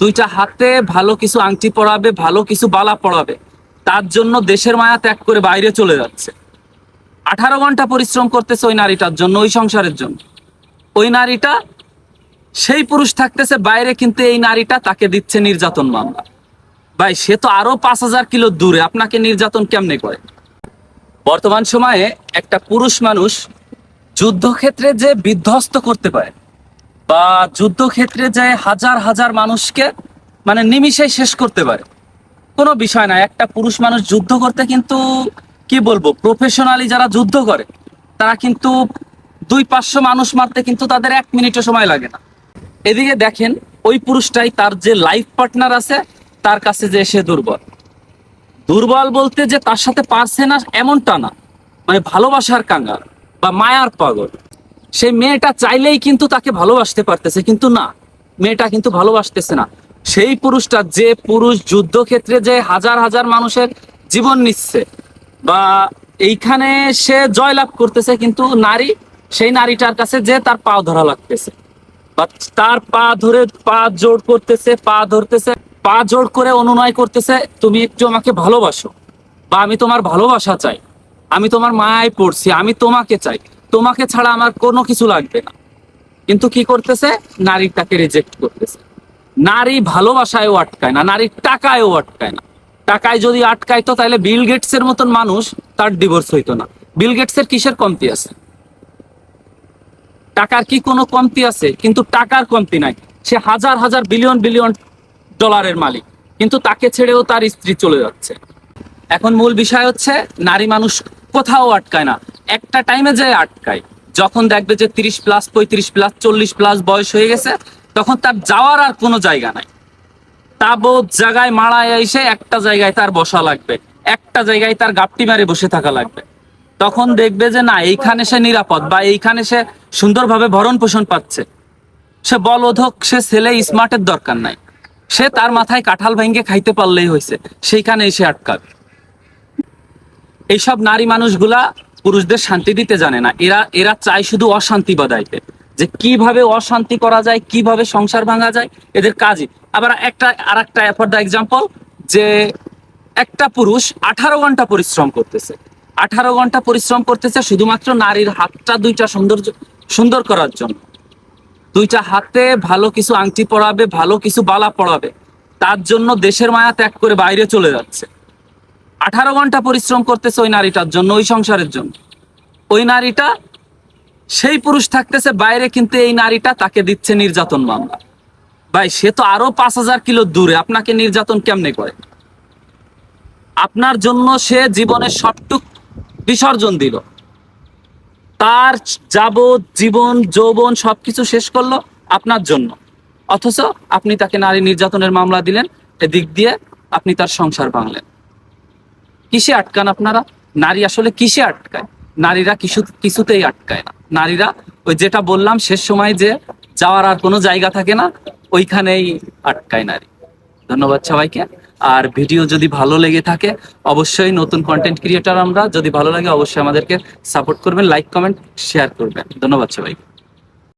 দুইটা হাতে ভালো কিছু আংটি পরাবে, ভালো কিছু বালা পরাবে। তার জন্য দেশের মায়া ত্যাগ করে বাইরে চলে যাচ্ছে। আঠারো ঘণ্টা পরিশ্রম করতেছে ওই নারীটার জন্য, ওই সংসারের জন্য। ওই নারীটা, সেই পুরুষ থাকতেছে, বাইরে কিন্তু এই নারীটা তাকে দিচ্ছে নির্যাতন মামলা। ভাই, সে তো আরও পাঁচ হাজার কিলো দূরে, আপনাকে নির্যাতন কেমনে করে? বর্তমান সময়ে একটা পুরুষ মানুষ যুদ্ধক্ষেত্রে যে বিধ্বস্ত করতে পারে বা যুদ্ধক্ষেত্রে যায় হাজার হাজার মানুষকে মানে নিমিষে শেষ করতে পারে, কোনো বিষয় না। একটা পুরুষ মানুষ যুদ্ধ করতে কিন্তু, কি বলব প্রফেশনালি যারা যুদ্ধ করে, তারা কিন্তু দুই পাঁচশো মানুষ মারতে কিন্তু তাদের এক মিনিটও সময় লাগে না। এদিকে দেখেন, ওই পুরুষটাই তার যে লাইফ পার্টনার আছে, তার কাছে যে সে দুর্বল। দুর্বল বলতে যে তার সাথে পারছে না, এমনটা না। মানে ভালোবাসার কাঙ্গাল বা মায়ার পাগল। সেই মেয়েটা চাইলেই কিন্তু তাকে ভালোবাসতে পারতেছে, কিন্তু না, মেয়েটা কিন্তু ভালোবাসতেছে না। সেই পুরুষটা যে পুরুষ যুদ্ধক্ষেত্রে যে হাজার হাজার মানুষের জীবন নিচ্ছে, বা এইখানে সে জয়লাভ করতেছে, কিন্তু নারী, সেই নারীটার কাছে যে তার পা ধরা লাগতেছে। বা তার পা ধরে পা জোড় করতেছে, পা ধরতেছে, পা জোড় করে অনুনয় করতেছে, তুমি একটু আমাকে ভালোবাসো, বা আমি তোমার ভালোবাসা চাই, আমি তোমার মায়ায় পড়ছি, আমি তোমাকে চাই। তোমাকে ছাড়া আমার কোনো কিছু লাগবে না। কিন্তু কি করতেছে? নারীর তাকে রিজেক্ট করতেছে। নারী ভালোবাসায়ও আটকায় না, নারীর টাকায়ও আটকায় না। টাকায় যদি আটকাইতো তাহলে বিল গেটস এর মতন মানুষ তার ডিভোর্স হইতো না। বিল গেটস এর কিসের কমতি আছে? টাকার কি কোনো কমতি আছে? কিন্তু টাকার কমতি নাই। সে হাজার হাজার বিলিয়ন বিলিয়ন ডলারের মালিক। কিন্তু তাকে ছেড়েও তার স্ত্রী চলে যাচ্ছে। এখন মূল বিষয় হচ্ছে, নারী মানুষ কোথাও আটকায় না। একটা টাইমে যায় আটকায়, যখন দেখবে যে তিরিশ প্লাস পঁয়ত্রিশ প্লাস চল্লিশ প্লাস বয়স হয়ে গেছে, তখন তার যাওয়ার আর কোনো জায়গা নাই। তাবৎ জায়গায় মাড়ায় এসে একটা জায়গায় তার বসা লাগবে, একটা জায়গায় তার গাপটি মারে বসে থাকা লাগবে। তখন দেখবে যে না, এইখানে সে নিরাপদ বা এইখানে সে সুন্দরভাবে ভরণ পোষণ পাচ্ছে। সে বলবোধক সে ছেলে স্মার্টের দরকার নাই। সে তার মাথায় কাঁঠাল ভেঙে খাইতে পারলেই হয়েছে সেইখানে এসে আটকাবে। এইসব নারী মানুষগুলা পুরুষদের শান্তি দিতে জানে না। এরা এরা চায় শুধু অশান্তি বাদাইতে যে কীভাবে অশান্তি করা যায়, কীভাবে সংসার ভাঙা যায়, এদের কাজই। আবার একটা আর একটা ফর দ্য এক্সাম্পল যে একটা পুরুষ আঠারো ঘণ্টা পরিশ্রম করতেছে। আঠারো ঘণ্টা পরিশ্রম করতেছে শুধুমাত্র নারীর হাতটা দুইটা সৌন্দর্য, সুন্দর করার জন্য। দুইটা হাতে ভালো কিছু আংটি পরাবে, ভালো কিছু বালা পড়াবে তার জন্য দেশের মায়া ত্যাগ করে বাইরে চলে যাচ্ছে। আঠারো ঘণ্টা পরিশ্রম করতেছে ওই নারীটার জন্য, ওই সংসারের জন্য। ওই নারীটা, সেই পুরুষ থাকতেছে, বাইরে কিন্তু এই নারীটা তাকে দিচ্ছে নির্যাতন মামলা। ভাই, সে তো আরও পাঁচ হাজার কিলো দূরে, আপনাকে নির্যাতন কেমনে করে? আপনার জন্য সে জীবনের সবটুক বিসর্জন দিল। তার যাবৎ জীবন, যৌবন সবকিছু শেষ করল আপনার জন্য। অথচ আপনি তাকে নারী নির্যাতনের মামলা দিলেন, এদিক দিয়ে আপনি তার সংসার ভাঙলেন। কিসে আটকান আপনারা? নারী আসলে কিসে আটকায়? নারীরা কিছু কিছুতেই আটকায় না। নারীরা ওই যেটা বললাম শেষ সময় যে যাওয়ার আর কোনো জায়গা থাকে না, ওইখানেই আটকায় নারী। ধন্যবাদ সবাইকে। আর ভিডিও যদি ভালো লেগে থাকে, অবশ্যই নতুন কন্টেন্ট ক্রিয়েটার আমরা। যদি ভালো লাগে, অবশ্যই আমাদেরকে সাপোর্ট করবেন লাইক কমেন্ট শেয়ার করবেন। ধন্যবাদ সবাইকে।